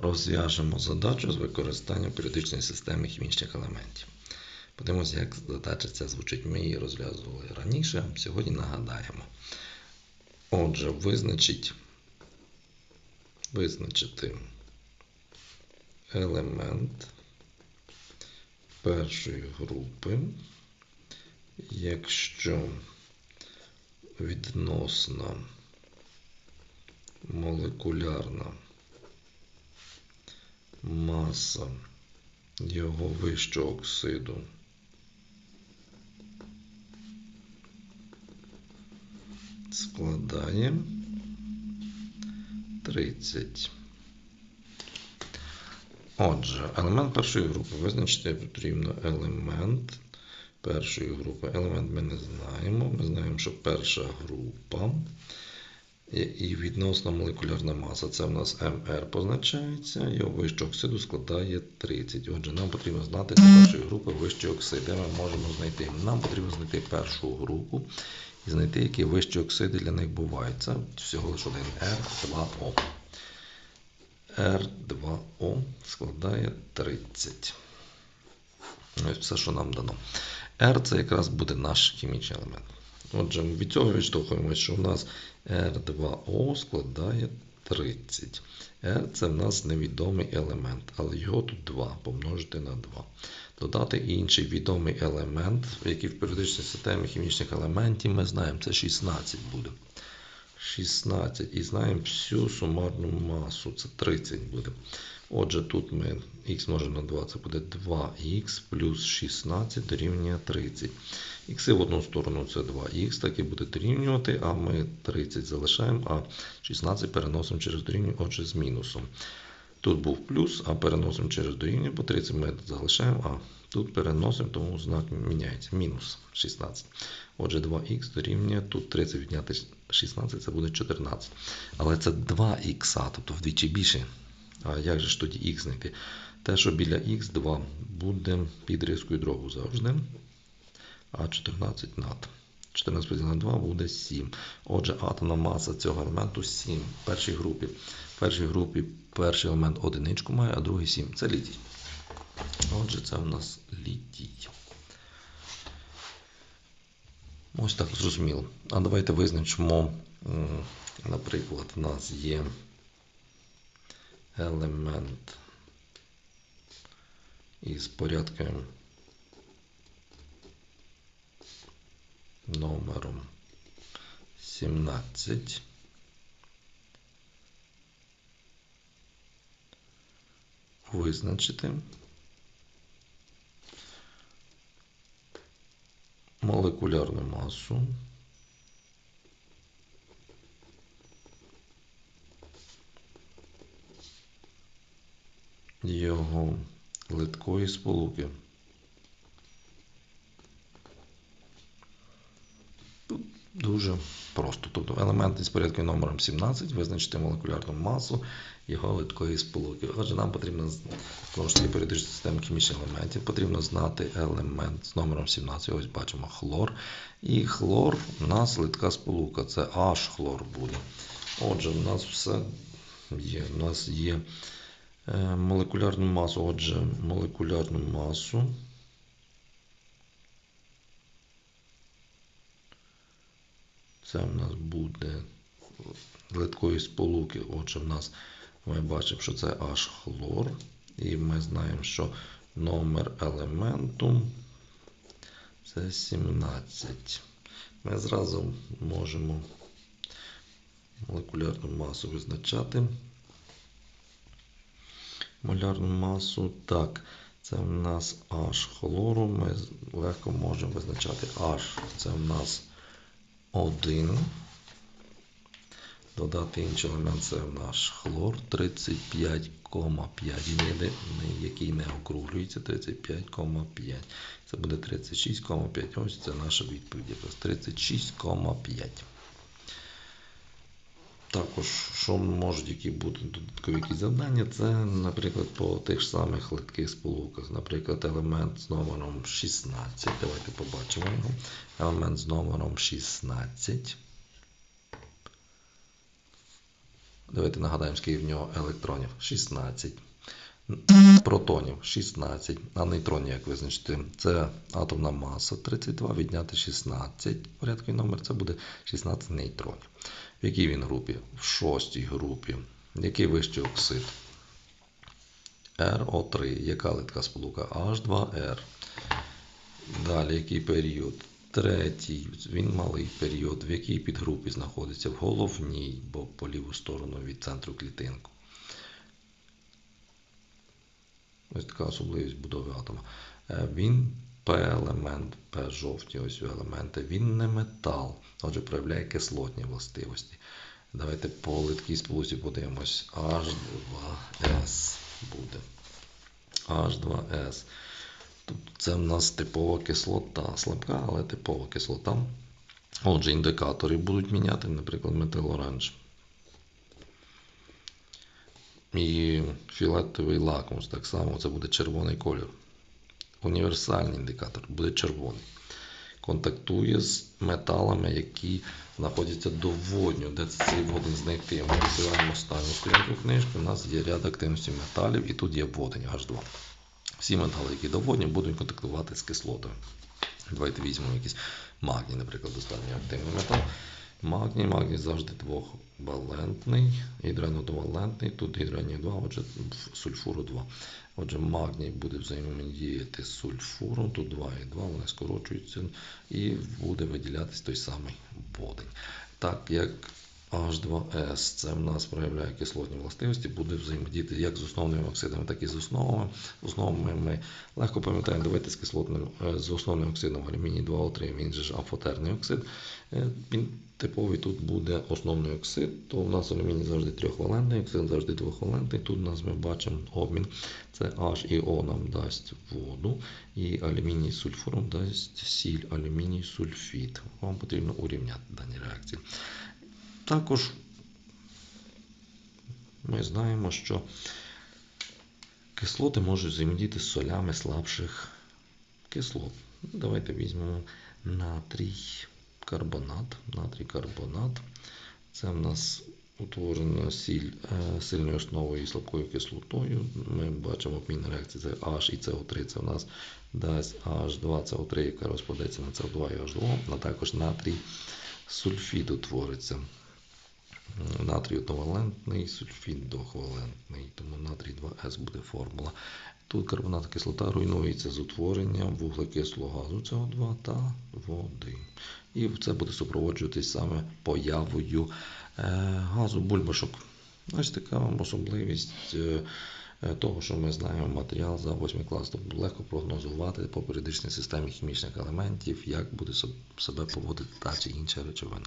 Розв'яжемо задачу з використанням періодичної системи хімічних елементів. Подивимося, як задача ця звучить. Ми її розв'язували раніше, сьогодні нагадаємо. Отже, визначить, визначити елемент першої групи, якщо відносна молекулярна маса його вищого оксиду складає 30. Отже, елемент першої групи визначити потрібно елемент першої групи. Елемент ми не знаємо. Ми знаємо, що перша група і відносна молекулярна маса. Це в нас МР позначається, його вищий оксиду складає 30. Отже, нам потрібно знати для першої групи вищі оксиди. Ми можемо знайти. Нам потрібно знайти першу групу і знайти, які вищі оксиди для них бувають. Це всього лише один R2O. R2O складає 30. Ось все, що нам дано. R це якраз буде наш хімічний елемент. Отже, від цього відштовхуємося, що у нас R2O складає 30. R це в нас невідомий елемент, але його тут 2 помножити на 2. Додати інший відомий елемент, який в періодичній системі хімічних елементів ми знаємо, це 16 буде. 16. І знаємо всю сумарну масу, це 30 буде. Отже, тут ми х множимо на 2, це буде 2х плюс 16 дорівнює 30. Х в одну сторону це 2х, так і буде дорівнювати, а ми 30 залишаємо, а 16 переносимо через дорівнює, отже, з мінусом. Тут був плюс, а переносимо через дорівнює, бо 30 ми залишаємо, а тут переносимо, тому знак міняється. Мінус 16. Отже, 2х дорівнює, тут 30 відняти 16, це буде 14. Але це 2х, тобто вдвічі більше. А як же ж тоді х знайти? Те, що біля х2 буде під рискою дробу завжди. А 14 над. 14 поділено на 2 буде 7. Отже, атомна маса цього елементу 7. В першій групі. В першій групі перший елемент одиничку має, а другий 7. Це літій. Отже, це в нас літій. Ось так зрозуміло. А давайте визначимо, наприклад, у нас є елемент із порядком номером 17. Визначити молекулярну масу його литкої сполуки. Дуже просто. Тобто елемент із порядку номером 17 визначити молекулярну масу його литкої сполуки. Отже, нам потрібно знову ж таки періодичної системи хімічних елементів, потрібно знати елемент з номером 17. Ось бачимо хлор. І хлор у нас литка сполука, це H хлор буде. Отже, у нас все є. У нас є молекулярну масу, отже, молекулярну масу. Це в нас буде литкої сполуки. Отже, в нас ми бачимо, що це H хлор. І ми знаємо, що номер елементу це 17. Ми зразу можемо молекулярну масу визначати. Молярну масу. Так, це в нас H хлору. Ми легко можемо визначати H. Це в нас 1. Додати інший елемент, це в наш хлор 35,5, який не округлюється 35,5. Це буде 36,5. Ось це наша відповідь. Якраз 36,5. Також, що можуть які бути додаткові якісь завдання, це, наприклад, по тих самих легких сполуках. Наприклад, елемент з номером 16. Давайте побачимо його. Елемент з номером 16. Давайте нагадаємо, скільки в нього електронів. 16. Протонів 16. А нейтронів, як визначити? Це атомна маса 32, відняти 16. Порядковий номер це буде 16 нейтронів. В якій він групі? В шостій групі. Який вищий оксид? РО3. Яка литка сполука? H2R. Далі, який період? Третій, він малий період, в якій підгрупі знаходиться? В головній, бо по ліву сторону від центру клітинку. Ось така особливість будови атома. Е, Він П-елемент, П жовті ось елементи. Він не метал, отже, проявляє кислотні властивості. Давайте по литкій сполуці подивимось. H2S буде. H2S. Тобто це в нас типова кислота, слабка, але типова кислота. Отже, індикатори будуть міняти, наприклад, метилоранж. І фіолетовий лакмус, так само це буде червоний кольор. Універсальний індикатор буде червоний. Контактує з металами, які знаходяться до. Де цей водень знайти? Ми відкриваємо останню сторінку книжки. У нас є ряд активності металів, і тут є водень H2. Всі метали, які до водню, будуть контактувати з кислотою. Давайте візьмемо якийсь магній, наприклад, достатньо активний метал. Магній, магній завжди двохвалентний, гідрону двовалентний, тут гідронію 2, отже сульфуру 2. Отже, магній буде взаємодіяти з сульфуром, тут 2 і 2, вони скорочуються, і буде виділятись той самий водень. Так як H2S це в нас проявляє кислотні властивості, буде взаємодіяти як з основними оксидами, так і з основами. Основами ми легко пам'ятаємо, давайте з кислотним, е, з основним оксидом алюміній 2О3, він же ж амфотерний оксид. Е, Він типовий тут буде основний оксид, то у нас алюміній завжди трьохвалентний, оксид завжди двохвалентний. Тут у нас ми бачимо обмін. Це H і O нам дасть воду, і алюміній сульфуром дасть сіль, алюміній сульфід. Вам потрібно урівняти дані реакції. Також ми знаємо, що кислоти можуть взаємодіяти солями слабших кислот. Ну, Давайте візьмемо натрій карбонат. Натрій карбонат. Це в нас утворена е, сильною основою і слабкою кислотою. Ми бачимо обмін реакції це H і CO3. Це в нас дасть H2CO3, яка розпадеться на CO2 і H2, а також натрій сульфід утвориться. Натрій одновалентний, сульфід двохвалентний, тому натрій 2С буде формула. Тут карбонатна кислота руйнується з утворенням вуглекислого газу СО2 та води. І це буде супроводжуватись саме появою е, газу бульбашок. Ось така вам особливість е, е, того, що ми знаємо матеріал за 8 клас. Тобто легко прогнозувати по періодичній системі хімічних елементів, як буде себе поводити та чи інша речовина.